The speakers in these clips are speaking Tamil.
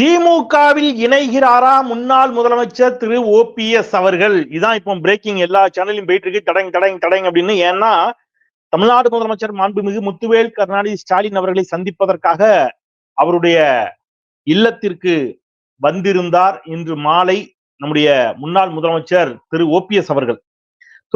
திமுகவில் இணைகிறாரா முன்னாள் முதலமைச்சர் திரு ஓபிஎஸ் அவர்கள்? இதான் இப்போ பிரேக்கிங் எல்லா சேனலையும் போயிட்டு இருக்கு தடங் தடங் தடங் அப்படின்னு. ஏன்னா தமிழ்நாடு முதலமைச்சர் மாண்புமிகு முத்துவேல் கருணாநிதி ஸ்டாலின் அவர்களை சந்திப்பதற்காக அவருடைய இல்லத்திற்கு வந்திருந்தார் இன்று மாலை நம்முடைய முன்னாள் முதலமைச்சர் திரு ஓபிஎஸ் அவர்கள்.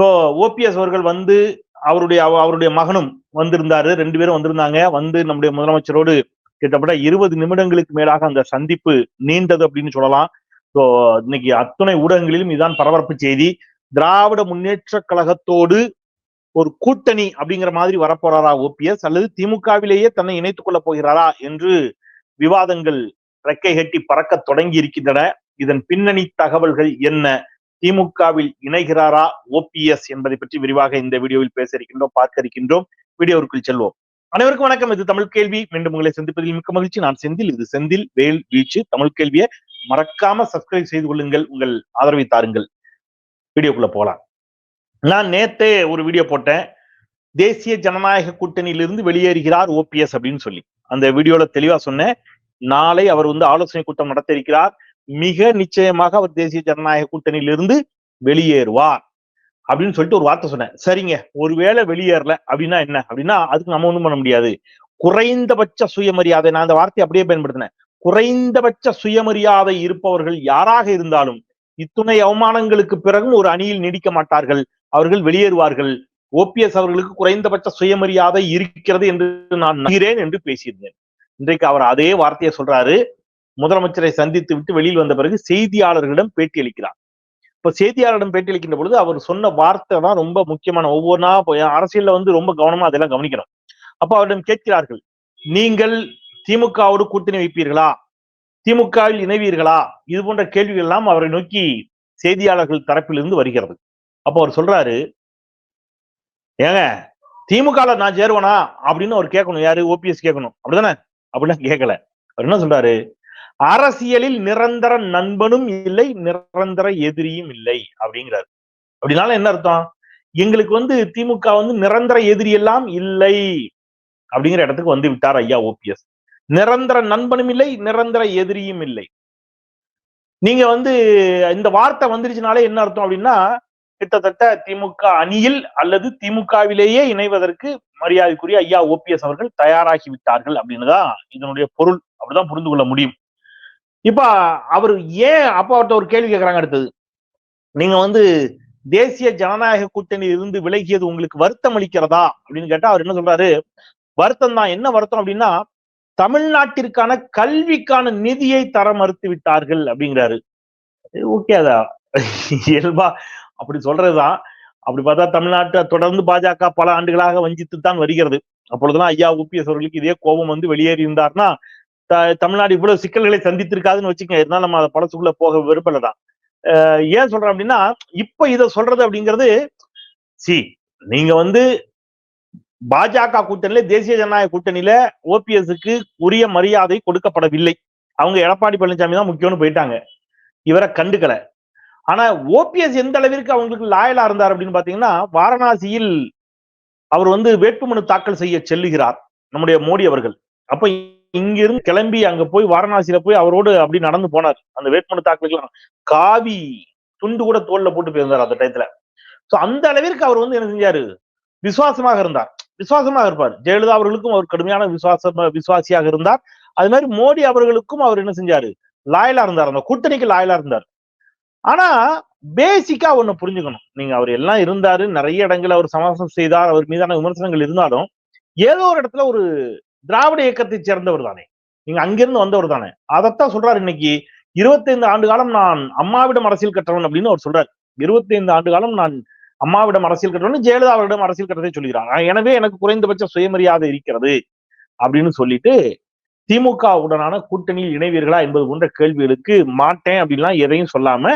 ஸோ ஓபிஎஸ் அவர்கள் வந்து அவருடைய அவ- அவருடைய மகனும் வந்திருந்தாரு. ரெண்டு பேரும் வந்திருந்தாங்க. வந்து நம்முடைய முதலமைச்சரோடு கிட்டத்தட்ட இருபது நிமிடங்களுக்கு மேலாக அந்த சந்திப்பு நீண்டது அப்படின்னு சொல்லலாம். ஸோ இன்னைக்கு அத்துணை ஊடகங்களிலும் இதுதான் பரபரப்பு செய்தி. திராவிட முன்னேற்ற கழகத்தோடு ஒரு கூட்டணி அப்படிங்கிற மாதிரி வரப்போறாரா ஓபிஎஸ் அல்லது திமுகவிலேயே தன்னை இணைத்துக் கொள்ளப் போகிறாரா என்று விவாதங்கள் ரெக்கை கட்டி பறக்க தொடங்கி இருக்கின்றன. இதன் பின்னணி தகவல்கள் என்ன? திமுகவில் இணைகிறாரா ஓபிஎஸ் என்பதை பற்றி விரிவாக இந்த வீடியோவில் பேச இருக்கின்றோம் பார்க்க இருக்கின்றோம். வீடியோவிற்குள் செல்வோம். அனைவருக்கும் வணக்கம். இது தமிழ் கேள்வி. மீண்டும் உங்களை சந்திப்பதில் மிக்க மகிழ்ச்சி. நான் செந்தில். இது செந்தில் வேல் வீச்சு தமிழ் கேள்வியை மறக்காம சப்ஸ்கிரைப் செய்து கொள்ளுங்கள். உங்கள் ஆதரவை தாருங்கள். வீடியோக்குள்ள போலாம். நான் நேத்தே ஒரு வீடியோ போட்டேன். தேசிய ஜனநாயக கூட்டணியிலிருந்து வெளியேறுகிறார் ஓபிஎஸ் அப்படின்னு சொல்லி. அந்த வீடியோல தெளிவா சொன்னேன். நாளை அவர் வந்து ஆலோசனை கூட்டம் நடத்த இருக்கிறார். மிக நிச்சயமாக அவர் தேசிய ஜனநாயக கூட்டணியிலிருந்து வெளியேறுவார். அப்படின்னு சொல்லிட்டு ஒரு வார்த்தை சொன்னேன். சரிங்க ஒருவேளை வெளியேறல அப்படின்னா என்ன? அப்படின்னா அதுக்கு நம்ம ஒண்ணும் பண்ண முடியாது. குறைந்தபட்ச சுயமரியாதை நான் அந்த வார்த்தையை அப்படியே பயன்படுத்தினேன். குறைந்தபட்ச சுயமரியாதை இருப்பவர்கள் யாராக இருந்தாலும் இத்துணை அவமானங்களுக்கு பிறகும் ஒரு அணியில் நீடிக்க மாட்டார்கள். அவர்கள் வெளியேறுவார்கள். ஓபிஎஸ் அவர்களுக்கு குறைந்தபட்ச சுயமரியாதை இருக்கிறது என்று நான் நம்புகிறேன் என்று பேசியிருந்தேன். இன்றைக்கு அவர் அதே வார்த்தையை சொல்றாரு. முதலமைச்சரை சந்தித்து விட்டு வெளியில் வந்த பிறகு செய்தியாளர்களிடம் பேட்டி அளிக்கிறார். இப்ப செய்தியாளரிடம் பேட்டியளிக்கின்ற பொழுது அவர் சொன்ன வார்த்தை தான் ரொம்ப முக்கியமான. ஒவ்வொன்றா போய் அரசியல்ல வந்து ரொம்ப கவனமா அதெல்லாம் கவனிக்கணும். அப்ப அவரிடம் கேட்கிறார்கள் நீங்கள் திமுகவோடு கூட்டணி வைப்பீர்களா? திமுகவில் இணைவீர்களா? இது போன்ற கேள்விகள் எல்லாம் அவரை நோக்கி செய்தியாளர்கள் தரப்பிலிருந்து வருகிறது. அப்ப அவர் சொல்றாரு ஏங்க திமுகல நான் சேருவனா? அப்படின்னு அவர் கேட்கணும். யாரு? ஓபிஎஸ் கேட்கணும். அப்படிதானே? அப்படிலாம் கேட்கல. அவர் என்ன சொல்றாரு அரசியலில் நிரந்தர நண்பனும் இல்லை நிரந்தர எதிரியும் இல்லை அப்படிங்கிறாரு. அப்படினால என்ன அர்த்தம்? எங்களுக்கு வந்து திமுக வந்து நிரந்தர எதிரி எல்லாம் இல்லை அப்படிங்கிற இடத்துக்கு வந்து விட்டார் ஐயா ஓபிஎஸ். நிரந்தர நண்பனும் இல்லை நிரந்தர எதிரியும் இல்லை. நீங்க வந்து இந்த வார்த்தை வந்துருச்சுனாலே என்ன அர்த்தம் அப்படின்னா கிட்டத்தட்ட திமுக அணியில் அல்லது திமுகவிலேயே இணைவதற்கு மரியாதைக்குரிய ஐயா ஓபிஎஸ் அவர்கள் தயாராகி விட்டார்கள் அப்படின்னு தான் இதனுடைய பொருள். அப்படிதான் புரிந்து கொள்ள முடியும். இப்ப அவர் ஏன் அப்பாவிட்ட ஒரு கேள்வி கேட்கறாங்க அடுத்தது? நீங்க வந்து தேசிய ஜனநாயக கூட்டணியில் இருந்து விலகியது உங்களுக்கு வருத்தம் அளிக்கிறதா? அப்படின்னு கேட்டா அவர் என்ன சொல்றாரு? வருத்தம் தான். என்ன வருத்தம் அப்படின்னா தமிழ்நாட்டிற்கான கல்விக்கான நிதியை தர மறுத்து விட்டார்கள் அப்படிங்கிறாரு. ஓகே அதா இயல்பா அப்படி சொல்றதுதான் அப்படி பார்த்தா தமிழ்நாட்டை தொடர்ந்து பாஜக பல ஆண்டுகளாக வஞ்சித்து தான் வருகிறது. அப்பொழுதுலாம் ஐயா ஓபிஎஸ் அவர்களுக்கு இதே கோபம் வந்து வெளியேறி இருந்தார்னா தமிழ்நாடு இவ்வளவு சிக்கல்களை சந்தித்திருக்காதுன்னு வச்சுக்கோங்க. இருந்தாலும் நம்ம அதை பழசுக்குள்ள போக விரும்பலதான் தான். ஏன் சொல்றேன் அப்படின்னா இப்ப இதை சொல்றது அப்படிங்கிறது சி நீங்க வந்து பாஜக கூட்டணியில தேசிய ஜனநாயக கூட்டணியில ஓபிஎஸ்க்கு உரிய மரியாதை கொடுக்கப்படவில்லை. அவங்க எடப்பாடி பழனிசாமி தான் முக்கியம்னு போயிட்டாங்க. இவரை கண்டுக்கல. ஆனா ஓபிஎஸ் எந்த அளவிற்கு அவங்களுக்கு லாயலா இருந்தார் அப்படின்னு பாத்தீங்கன்னா வாரணாசியில் அவர் வந்து வேட்புமனு தாக்கல் செய்ய செல்லுகிறார் நம்முடைய மோடி அவர்கள். அப்ப இங்கிருந்து கிளம்பி அங்க போய் வாரணாசியில போய் அவரோடு அப்படி நடந்து போனார். அந்த வேட்புமனு தாக்கலுக்கு காவி துண்டு கூட தோல்ல போட்டு போயிருந்தார் அந்த டயத்துல சோ அந்த அளவிற்கு அவர் வந்து என்ன செஞ்சாரு? விசுவாசமாக இருந்தார். விசுவாசமாக இருப்பார். ஜெயலலிதா அவர்களுக்கும் அவர் கடுமையான விசுவாச விசுவாசியாக இருந்தார். அது மாதிரி மோடி அவர்களுக்கும் அவர் என்ன செஞ்சாரு? லாயலா இருந்தார். அந்த கூட்டணிக்கு லாயலா இருந்தார். ஆனா பேசிக்கா ஒண்ணு புரிஞ்சுக்கணும். நீங்க அவர் எல்லாம் இருந்தாரு. நிறைய இடங்கள் அவர் சமாசம் செய்தார். அவர் மீதான விமர்சனங்கள் இருந்தாலும் ஏதோ ஒரு இடத்துல ஒரு திராவிட இயக்கத்தை சேர்ந்தவர் தானே. நீங்க அங்கிருந்து வந்தவர் தானே. அதைத்தான் சொல்றாரு இன்னைக்கு இருபத்தைந்து ஆண்டு காலம் நான் அம்மாவிடம் அரசியல் கற்றவன் அப்படின்னு அவர் சொல்றாரு. இருபத்தைந்து ஆண்டு காலம் நான் அம்மாவிடம் அரசியல் கற்றவன் ஜெயலலிதா அவரிடம் அரசியல் கற்றதை சொல்கிறாங்க எனவே எனக்கு குறைந்தபட்ச சுயமரியாதை இருக்கிறது அப்படின்னு சொல்லிட்டு திமுக உடனான கூட்டணியில் இணைவீர்களா என்பது போன்ற கேள்விகளுக்கு மாட்டேன் அப்படின்லாம் எதையும் சொல்லாம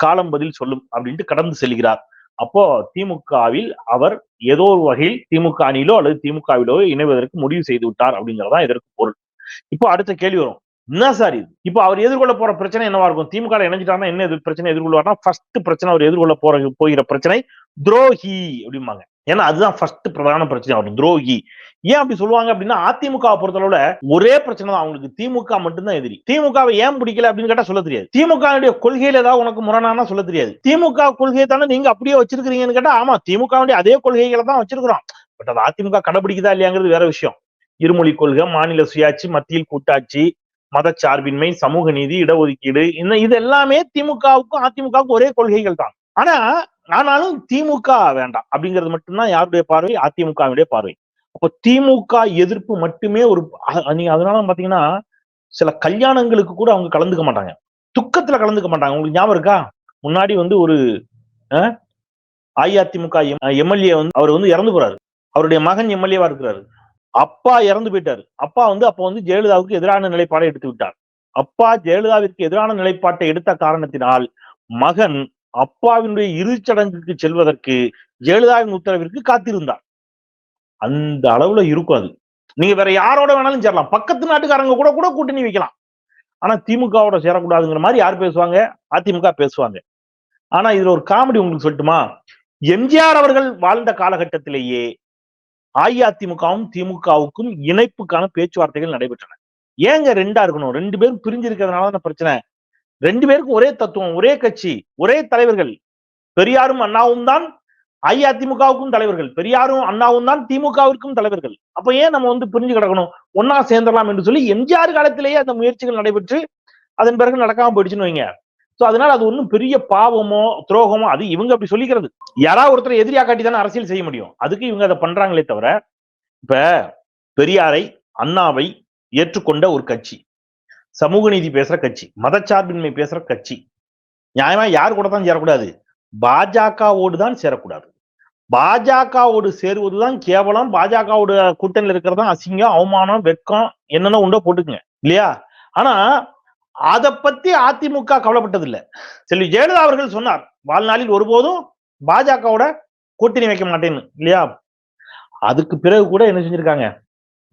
காலம் பதில் சொல்லும் அப்படின்ட்டு கடந்து செல்கிறார். அப்போ திமுகவில் அவர் ஏதோ ஒரு வகையில் திமுக அணியிலோ அல்லது திமுகவிலோ இணைவதற்கு முடிவு செய்து விட்டார் அப்படிங்கிறதா இதற்கு பொருள். இப்போ அடுத்த கேள்வி வரும். என்ன சார் இது? இப்போ அவர் எதிர்கொள்ள போற பிரச்சனை என்னவா இருக்கும்? திமுக ல என்ன எதிர் பிரச்சனை எதிர்கொள்வார்னா ஃபர்ஸ்ட் பிரச்சனை அவர் எதிர்கொள்ள போற போகிற பிரச்சனை துரோகி அப்படிம்பாங்க. ஏன்னா அதுதான் ஃபர்ஸ்ட் பிரதான பிரச்சனை அவர் துரோகி. ஏன் அப்படி சொல்லுவாங்க அப்படின்னா அதிமுக பொறுத்தளவுல ஒரே பிரச்சனை தான். அவங்களுக்கு திமுக மட்டும்தான் எதிரி. திமுகவை ஏன் பிடிக்கல அப்படின்னு கேட்டா சொல்ல தெரியாது. திமுக கொள்கையில ஏதாவது உனக்கு முரணானா சொல்ல தெரியாது. திமுக கொள்கையை தானே நீங்க அப்படியே வச்சிருக்கீங்கன்னு கேட்டா ஆமா திமுக அதே கொள்கைகளை தான் வச்சிருக்கிறோம். பட் அது அதிமுக கடைபிடிக்குதா இல்லையாங்கிறது வேற விஷயம். இருமொழி கொள்கை மாநில சுயாட்சி மத்தியில் கூட்டாட்சி மதச்சார்பின்மை சமூக நீதி இடஒதுக்கீடு இந்த இது எல்லாமே திமுகவுக்கும் அதிமுகவுக்கும் ஒரே கொள்கைகள் தான். ஆனா ஆனாலும் திமுக வேண்டாம். அப்படிங்கிறது மட்டும்தான் யாருடைய பார்வை? அதிமுகவுடைய பார்வை. அப்போ திமுக எதிர்ப்பு மட்டுமே ஒரு நீங்க அதனால பாத்தீங்கன்னா சில கல்யாணங்களுக்கு கூட அவங்க கலந்துக்க மாட்டாங்க. துக்கத்துல கலந்துக்க மாட்டாங்க. உங்களுக்கு ஞாபகம் இருக்கா? முன்னாடி வந்து ஒரு அஹ், அஇஅதிமுக எம்எல்ஏ வந்து அவர் வந்து இறந்து போறாரு. அவருடைய மகன் எம்எல்ஏவா இருக்கிறாரு. அப்பா இறந்து போயிட்டாரு. அப்பா வந்து அப்போ வந்து ஜெயலலிதாவுக்கு எதிரான நிலைப்பாடை எடுத்து விட்டார். அப்பா ஜெயலலிதாவிற்கு எதிரான நிலைப்பாட்டை எடுத்த காரணத்தினால் மகன் அப்பாவினுடைய இறுதிச் சடங்குக்கு செல்வதற்கு ஜெயலலிதாவின் உத்தரவிற்கு காத்திருந்தார். அந்த அளவுல இருக்கும் அது. நீங்க வேற யாரோட வேணாலும் சேரலாம். பக்கத்து நாட்டுக்காரங்க கூட கூட கூட்டணி வைக்கலாம். ஆனா திமுகவோட சேரக்கூடாதுங்கிற மாதிரி யார் பேசுவாங்க? அதிமுக பேசுவாங்க. ஆனா இதுல ஒரு காமெடி உங்களுக்கு சொல்லட்டுமா? எம்ஜிஆர் அவர்கள் வாழ்ந்த காலகட்டத்திலேயே அஇஅதிமுகவும் திமுகவுக்கும் இணைப்புக்கான பேச்சுவார்த்தைகள் நடைபெற்றன. ஏங்க ரெண்டா இருக்கணும்? ரெண்டு பேரும் பிரிஞ்சிருக்கிறதுனால தானே பிரச்சனை. ரெண்டு பேருக்கும் ஒரே தத்துவம் ஒரே கட்சி ஒரே தலைவர்கள். பெரியாரும் அண்ணாவும் தான் அஇஅதிமுகவுக்கும் தலைவர்கள். பெரியாரும் அண்ணாவும் தான் திமுகவிற்கும் தலைவர்கள். அப்ப ஏன் நம்ம வந்து பிரிஞ்சு கிடக்கணும்? ஒன்னா சேர்ந்துடலாம் என்று சொல்லி எம்ஜிஆர் காலத்திலேயே அந்த முயற்சிகள் நடைபெற்று அதன் பிறகு நடக்காம போயிடுச்சுன்னு வைங்க. சோ அதனால அது ஒண்ணும் பெரிய பாவமோ துரோகமோ அது இவங்க அப்படி சொல்லிக்கிறது. யாராவது ஒருத்தர் எதிரியா காட்டி தானே அரசியல் செய்ய முடியும். அதுக்கு இவங்க அதை பண்றாங்களே தவிர இப்ப பெரியாரை அண்ணாவை ஏற்றுக்கொண்ட ஒரு கட்சி சமூக நீதி பேசுற கட்சி மதச்சார்பின்மை பேசுற கட்சி நியாயமா யார் கூட தான் சேரக்கூடாது? பாஜகவோடு தான் சேரக்கூடாது. பாஜகவோடு சேருவதுதான் கேவலம். பாஜகவோட கூட்டணியில் இருக்கிறதா அசிங்கம் அவமானம் வெட்கம் என்னென்ன உண்டோ போட்டுக்குங்க. இல்லையா? ஆனா அதை பத்தி அதிமுக கவலைப்பட்டது இல்ல செல்வி ஜெயலலிதா அவர்கள் சொன்னார் வாழ்நாளில் ஒருபோதும் பாஜகவோட கூட்டணி வைக்க மாட்டேன்னு இல்லையா? அதுக்கு பிறகு கூட என்ன செஞ்சிருக்காங்க?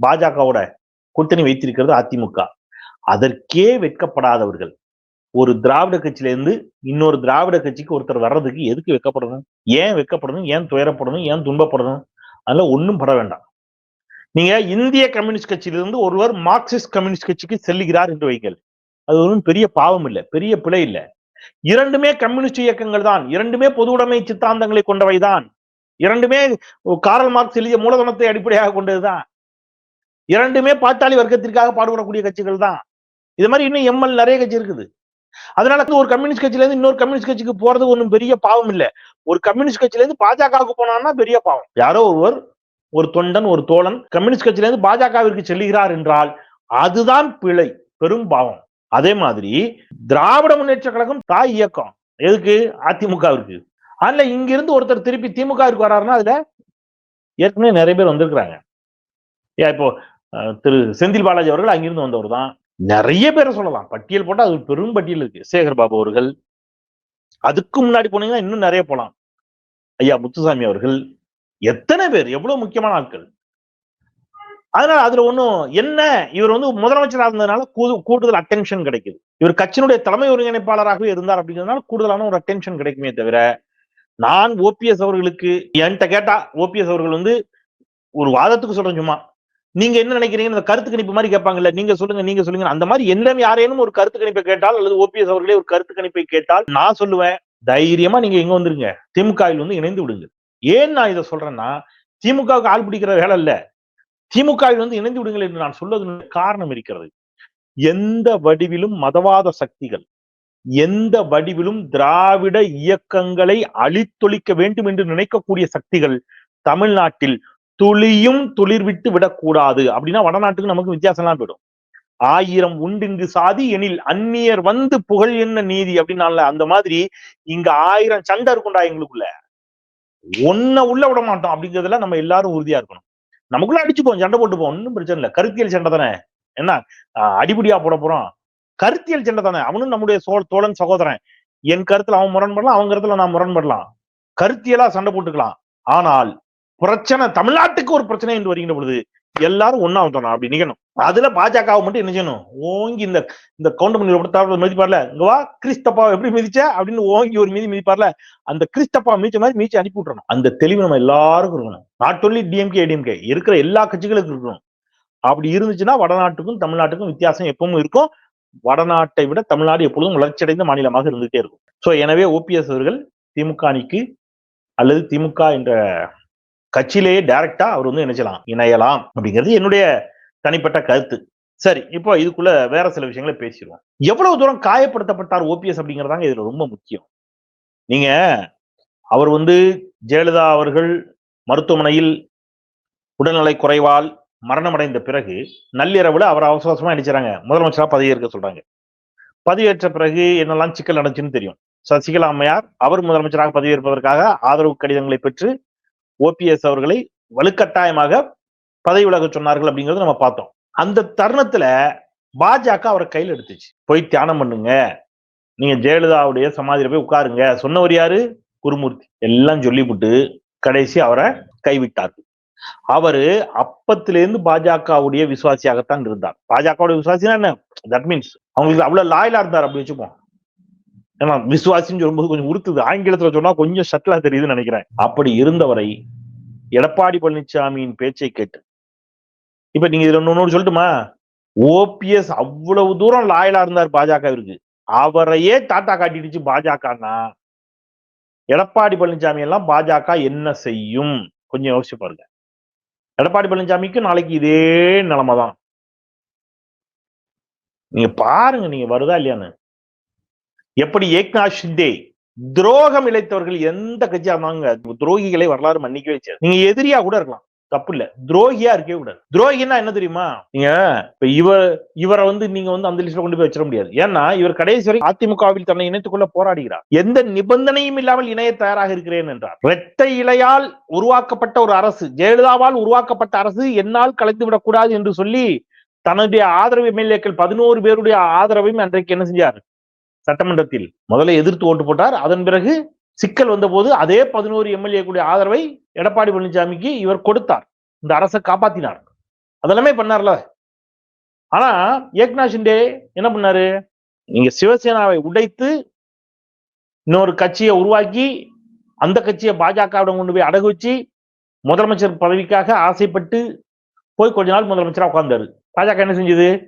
பாஜகவோட கூட்டணி வைத்திருக்கிறது அதிமுக. அதற்கே வெட்கப்படாதவர்கள். ஒரு திராவிட கட்சியில இருந்து இன்னொரு திராவிட கட்சிக்கு ஒருத்தர் வர்றதுக்கு எதுக்கு வெட்கப்படணும்? ஏன் வைக்கப்படணும் ஏன் துயரப்படணும்? ஏன் துன்பப்படணும்? அதெல்லாம் ஒண்ணும் பட வேண்டாம். நீங்க இந்திய கம்யூனிஸ்ட் கட்சியிலிருந்து ஒருவர் மார்க்சிஸ்ட் கம்யூனிஸ்ட் கட்சிக்கு செல்லுகிறார் என்று வைங்கள். அது ஒன்றும் பெரிய பாவம் இல்ல பெரிய பிழை இல்லை. இரண்டுமே கம்யூனிஸ்ட் இயக்கங்கள் தான். இரண்டுமே பொது உடைமை சித்தாந்தங்களை கொண்டவைதான் இரண்டுமே காரல் மார்க்ஸ் எழுதிய மூலதனத்தை அடிப்படையாக கொண்டதுதான் இரண்டுமே பாட்டாளி வர்க்கத்திற்காக பாடுபடக்கூடிய கட்சிகள் தான். இது மாதிரி இன்னும் எம்எல் நிறைய கட்சி இருக்குது. அதனால ஒரு கம்யூனிஸ்ட் கட்சியில இருந்து இன்னொரு கம்யூனிஸ்ட் கட்சிக்கு போறது ஒன்றும் பெரிய பாவம் இல்லை. ஒரு கம்யூனிஸ்ட் கட்சியில இருந்து பாஜகவுக்கு போனான்னா பெரிய பாவம். யாரோ ஒருவர் ஒரு தொண்டன் ஒரு தோழன் கம்யூனிஸ்ட் கட்சியில இருந்து பாஜகவிற்கு செல்கிறார் என்றால் அதுதான் பிழை பெரும் பாவம். அதே மாதிரி திராவிட முன்னேற்ற கழகம் தாய் இயக்கம். எதுக்கு? அதிமுகவிற்கு. அதுல இங்கிருந்து ஒருத்தர் திருப்பி திமுகவிற்கு வராருன்னா அதுல ஏற்கனவே நிறைய பேர் வந்திருக்கிறாங்க. ஏன் இப்போ திரு செந்தில் பாலாஜி அவர்கள் அங்கிருந்து வந்தவர் தான். நிறைய பேரை சொல்லலாம். பட்டியல் போட்டால் அது பெரும் பட்டியல் இருக்கு. சேகர் பாபு அவர்கள். அதுக்கு முன்னாடி போனீங்கன்னா இன்னும் நிறைய போகலாம் ஐயா முத்துசாமி அவர்கள். எத்தனை பேர்? எவ்வளவு முக்கியமான ஆட்கள்? அதனால அதுல ஒண்ணும் என்ன? இவர் வந்து முதலமைச்சராக இருந்ததுனால கூடுதல் அட்டென்ஷன் கிடைக்குது. இவர் கட்சியினுடைய தலைமை ஒருங்கிணைப்பாளராகவே இருந்தார் அப்படிங்கிறதுனால கூடுதலான ஒரு அட்டென்ஷன் கிடைக்குமே தவிர நான் ஓபிஎஸ் அவர்களுக்கு என்கிட்ட கேட்டா ஓபிஎஸ் அவர்கள் வந்து ஒரு வாதத்துக்கு சொல்றேன் சும்மா. நீங்க என்ன நினைக்கிறீங்க இந்த கருத்து கணிப்பு மாதிரி கேட்பாங்கல்ல நீங்க சொல்லுங்க நீங்க சொல்லுங்க அந்த மாதிரி என்னிடம் யாரேனும் ஒரு கருத்து கணிப்பை கேட்டால் அல்லது ஓபிஎஸ் அவர்களே ஒரு கருத்து கணிப்பை கேட்டால் நான் சொல்லுவேன் தைரியமா நீங்க எங்க வந்துருங்க. திமுகவில் வந்து இணைந்து விடுங்க ஏன் நான் இதை சொல்றேன்னா திமுகவுக்கு ஆள் பிடிக்கிற வேலை இல்ல. திமுகவில் வந்து இணைந்து விடுங்கள் என்று நான் சொல்லதுன்னு காரணம் இருக்கிறது. எந்த வடிவிலும் மதவாத சக்திகள் எந்த வடிவிலும் திராவிட இயக்கங்களை அழித்தொழிக்க வேண்டும் என்று நினைக்கக்கூடிய சக்திகள் தமிழ்நாட்டில் துளியும் துளிர் விட்டு விடக்கூடாது அப்படின்னா வடநாட்டுக்கு நமக்கு வித்தியாசம்லாம் போயிடும். ஆயிரம் உண்டிங்கு சாதி எனில் அந்நியர் வந்து புகழ் என்ன நீதி அப்படின்னால அந்த மாதிரி இங்க ஆயிரம் சண்டை இருக்கும்டா எங்களுக்குள்ள. ஒன்ன உள்ள விட மாட்டோம் அப்படிங்கிறதுல நம்ம எல்லாரும் உறுதியா இருக்கணும். நமக்குள்ள அடிச்சுப்போம் சண்டை போட்டுப்போம் ஒன்றும் பிரச்சனை இல்லை. கருத்தியல் சண்டை தானே? என்ன? ஆஹ் அடிபடியா போட போறோம் கருத்தியல் சண்டை தானே? அவனும் நம்முடைய சோ தோழன் சகோதரன். என் கருத்துல அவன் முரண்படலாம் அவன் கருத்துல நான் முரண்படலாம். கருத்தியலா சண்டை போட்டுக்கலாம். ஆனால் பிரச்சனை தமிழ்நாட்டுக்கு ஒரு பிரச்சனை என்று வருகின்ற பொழுது எல்லாரும் ஒன்னா வந்துடணும் அப்படி நிக்கணும். அதுல பாஜகவை மட்டும் என்ன செய்யணும்? ஓங்கி இந்த இந்த கவுண்டமணி மிதிப்பார்ல. இங்க வா கிறிஸ்தப்பா எப்படி மிதிச்ச? அப்படின்னு ஓங்கி ஒரு மீதி மிதிப்பார்ல. அந்த கிறிஸ்தப்பா மிதிச்ச மாதிரி மீச்சு அனுப்பி விட்டுறணும். அந்த தெளிவு நம்ம எல்லாருக்கும் இருக்கணும். நாட் ஒன்லி டிஎம்கே ஏடிஎம்கே இருக்கிற எல்லா கட்சிகளுக்கும் இருக்கணும். அப்படி இருந்துச்சுன்னா வடநாட்டுக்கும் தமிழ்நாட்டுக்கும் வித்தியாசம் எப்பவும் இருக்கும். வடநாட்டை விட தமிழ்நாடு எப்பொழுதும் வளர்ச்சியடைந்த மாநிலமாக இருந்துகிட்டே இருக்கும். சோ எனவே ஓபிஎஸ் அவர்கள் திமுக அணிக்கு அல்லது திமுக என்ற கட்சியிலேயே டைரக்டா அவர் வந்து நினைச்சலாம் இணையலாம் அப்படிங்கிறது என்னுடைய தனிப்பட்ட கருத்து. சரி இப்போ இதுக்குள்ள வேற சில விஷயங்களை பேசிடுவோம். எவ்வளவு தூரம் காயப்படுத்தப்பட்டார் ஓபிஎஸ் அப்படிங்கிறதாங்க இதுல ரொம்ப முக்கியம். நீங்க அவர் வந்து ஜெயலலிதா அவர்கள் மருத்துவமனையில் உடல்நலை குறைவால் மரணமடைந்த பிறகு நள்ளிரவுல அவர் அவசர அவசரமா முதலமைச்சராக முதலமைச்சரா பதவியேற்க சொல்றாங்க. பதவியேற்ற பிறகு என்னெல்லாம் சிக்கல் நடந்துச்சுன்னு தெரியும். சசிகலா அம்மையார் அவர் முதலமைச்சராக பதவியேற்பதற்காக ஆதரவு கடிதங்களை பெற்று ஓபிஎஸ் அவர்களை வலுக்கட்டாயமாக பதவி விலக சொன்னார்கள் அப்படிங்கறத நம்ம பார்த்தோம். அந்த தருணத்துல பாஜக அவரை கையில் எடுத்துச்சு. போய் தியானம் பண்ணுங்க. நீங்க ஜெயலலிதாவுடைய சமாதியில போய் உட்காருங்க. சொன்னவர் யாரு? குருமூர்த்தி. எல்லாம் சொல்லிவிட்டு கடைசி அவரை கைவிட்டார்கள். அவரு அப்பத்திலேருந்து பாஜகவுடைய விசுவாசியாகத்தான் இருந்தார். பாஜகவுடைய விசுவாசினா என்ன? தட் மீன்ஸ் அவங்களுக்கு அவ்வளவு லாயலா இருந்தார் அப்படி வச்சுப்போம். ஏன்னா விசுவாசின்னு சொல்லும்போது கொஞ்சம் உறுத்துது. ஆங்கிலத்துல சொன்னா கொஞ்சம் சட்டிலா தெரியுதுன்னு நினைக்கிறேன். அப்படி இருந்தவரை எடப்பாடி பழனிசாமியின் பேச்சை கேட்டு. இப்ப நீங்க இதுல ஒண்ணு சொல்லட்டுமா? ஓபிஎஸ் அவ்வளவு தூரம் லாயலா இருந்தார் பாஜகவிற்கு அவரையே டாட்டா காட்டிடுச்சு பாஜகன்னா எடப்பாடி பழனிசாமி எல்லாம் பாஜக என்ன செய்யும்? கொஞ்சம் யோசிச்சு பாருங்க. எடப்பாடி பழனிசாமிக்கு நாளைக்கு இதே நிலைமை தான் நீங்க பாருங்க நீங்க வருதா இல்லையான்னு. எப்படி ஏக்நாத் ஷிண்டே துரோகம் இழைத்தவர்கள் எந்த கட்சியா இருந்தாங்க துரோகிகளை வரலாறு மன்னிக்கவே செய்யாது. நீங்க எதிரியா கூட இருக்கலாம். தப்பு இல்ல. துரோகியா இருக்கவே கூடாது. துரோகின்னா என்ன தெரியுமா? நீங்க இப்ப இவர் இவரை வந்து நீங்க வந்து அந்த லிஸ்ட்ல கொண்டு போய் வச்சிட முடியாது. ஏன்னா இவர் கடைசி வரை அதிமுகவில் தன்னை இணைத்துக்கொள்ள போராடுகிறார். எந்த நிபந்தனையும் இல்லாமல் இணைய தயாராக இருக்கிறேன் என்றார். இரட்டை இலையால் உருவாக்கப்பட்ட ஒரு அரசு ஜெயலலிதாவால் உருவாக்கப்பட்ட அரசு என்னால் கலைத்து விடக்கூடாது என்று சொல்லி தன்னுடைய ஆதரவு எம்எல்ஏக்கள் பதினோரு பேருடைய ஆதரவையும் அன்றைக்கு என்ன செஞ்சார்? சட்டமன்றத்தில் முதல்ல எதிர்த்து ஓட்டு போட்டார். அதன் பிறகு சிக்கல் வந்தபோது அதே பதினோரு எம்எல்ஏக்குடைய ஆதரவை எடப்பாடி பழனிசாமிக்கு இவர் கொடுத்தார். இந்த அரசை காப்பாத்தினார். அதெல்லாமே பண்ணார்ல. ஆனா ஏக்நாத் ஷிண்டே என்ன பண்ணாரு? நீங்க சிவசேனாவை உடைத்து இன்னொரு கட்சியை உருவாக்கி அந்த கட்சியை பாஜகவிடம் கொண்டு போய் அடகு வச்சு முதலமைச்சர் பதவிக்காக ஆசைப்பட்டு போய் கொஞ்ச நாள் முதலமைச்சரா உட்கார்ந்தாரு. பாஜக என்ன செஞ்சது?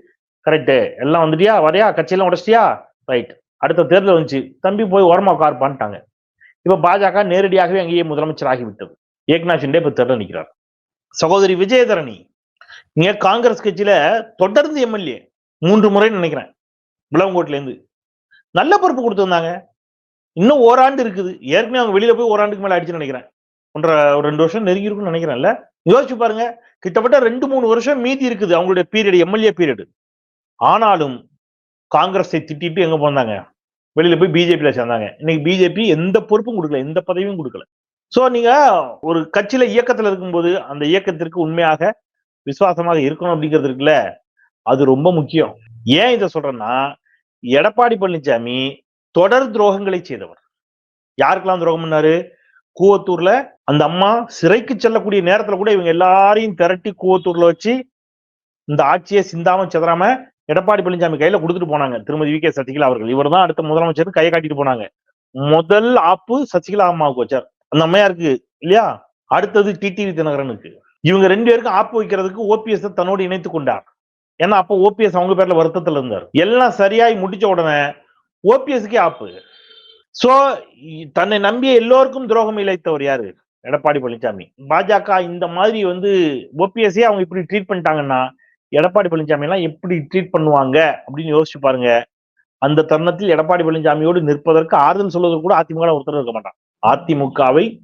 கரெக்டு எல்லாம் வந்துட்டியா? வரையா? கட்சியெல்லாம் உடச்சிட்டியா? ரைட் அடுத்த தேர்தல் வந்துச்சு. தம்பி போய் ஓரமா உட்கார்ப்பான்ட்டாங்க இப்ப பாஜக நேரடியாகவே அங்கேயே முதலமைச்சர் ஆகிவிட்டது ஏக்நாத் ஷிண்டே இப்ப தேர்தல் நிற்கிறார் சகோதரி விஜயதரணி நீங்க காங்கிரஸ் கட்சியில தொடர்ந்து எம்எல்ஏ. மூன்று முறை நினைக்கிறேன். விளவங்கோட்ல இருந்து நல்ல பொறுப்பு கொடுத்துருந்தாங்க இன்னும் ஓராண்டு இருக்குது. ஏற்கனவே அவங்க வெளியில போய் ஓராண்டுக்கு மேல ஆயிடுச்சுன்னு நினைக்கிறேன். ஒன்றரை ஒரு ரெண்டு வருஷம் நெருங்கி இருக்குன்னு நினைக்கிறேன்ல. யோசிச்சு பாருங்க. கிட்டத்தட்ட ரெண்டு மூணு வருஷம் மீதி இருக்குது. அவங்களுடைய பீரியட் எம்எல்ஏ பீரியடு ஆனாலும் காங்கிரஸை திட்டிட்டு எங்க போனாங்க வெளியில போய் பிஜேபியில சேர்ந்தாங்க. இன்னைக்கு பிஜேபி எந்த பொறுப்பும் கொடுக்கல எந்த பதவியும் கொடுக்கல. சோ நீங்க ஒரு கட்சியில இயக்கத்துல இருக்கும்போது அந்த இயக்கத்திற்கு உண்மையாக விசுவாசமாக இருக்கணும் அப்படிங்கிறது இருக்குல்ல அது ரொம்ப முக்கியம். ஏன் இதை சொல்றேன்னா எடப்பாடி பழனிசாமி தொடர் துரோகங்களை செய்தவர். யாருக்கெல்லாம் துரோகம் பண்ணாரு? கூவத்தூர்ல அந்த அம்மா சிறைக்கு செல்லக்கூடிய நேரத்துல கூட இவங்க எல்லாரையும் திரட்டி கூவத்தூர்ல வச்சு இந்த ஆட்சியை சிந்தாம சிதறாம எடப்பாடி பழனிசாமி கையில கொடுத்துட்டு போனாங்க. திருமதி வி. கே. சசிகலா அவர்கள். இவர் தான் அடுத்த முதலமைச்சர் கையை காட்டிட்டு போனாங்க. முதல் ஆப்பு சசிகலா அம்மாவுக்கு வச்சார். அந்த அம்மையாருக்கு இல்லையா? அடுத்தது டிடிவி தினகரனுக்கு. இவங்க ரெண்டு பேருக்கும் ஆப்பு வைக்கிறதுக்கு ஓபிஎஸ் தன்னோடு இணைத்து கொண்டார். ஏன்னா அப்போ ஓபிஎஸ் அவங்க பேர்ல வருத்தத்துல இருந்தார். எல்லாம் சரியாய் முடிச்ச உடனே ஓபிஎஸ்க்கே ஆப்பு. சோ தன்னை நம்பிய எல்லோருக்கும் துரோகம் இழைத்தவர் யாரு? எடப்பாடி பழனிசாமி. பாஜக இந்த மாதிரி வந்து ஓபிஎஸ்ஸே அவங்க இப்படி ட்ரீட் பண்ணிட்டாங்கன்னா எடப்பாடி பழனிசாமி எல்லாம் எப்படி ட்ரீட் பண்ணுவாங்க அப்படின்னு யோசிச்சு பாருங்க. அந்த தருணத்தில் எடப்பாடி பழனிசாமியோடு நிற்பதற்கு ஆறுதல் சொல்வதற்கு கூட அதிமுக ஒருத்தர் இருக்க மாட்டான். அதிமுகவை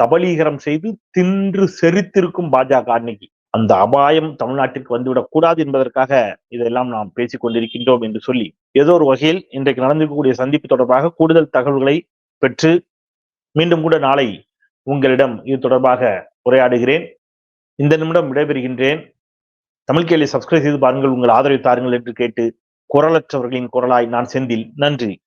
கபலீகரம் செய்து தின்று செரித்திருக்கும் பாஜக அன்னைக்கு. அந்த அபாயம் தமிழ்நாட்டிற்கு வந்துவிடக் கூடாது என்பதற்காக இதெல்லாம் நாம் பேசிக் கொண்டிருக்கின்றோம் என்று சொல்லி ஏதோ ஒரு வகையில் இன்றைக்கு நடந்திருக்கக்கூடிய சந்திப்பு தொடர்பாக கூடுதல் தகவல்களை பெற்று மீண்டும் கூட நாளை உங்களிடம் இது தொடர்பாக உரையாடுகிறேன். இந்த நிமிடம் விடைபெறுகின்றேன். தமிழ் கேள்வி சப்ஸ்கிரைப் செய்து பாருங்கள். உங்கள் ஆதரவை தாருங்கள் என்று கேட்டு குரலற்றவர்களின் குரலாய் நான் செந்தில். நன்றி.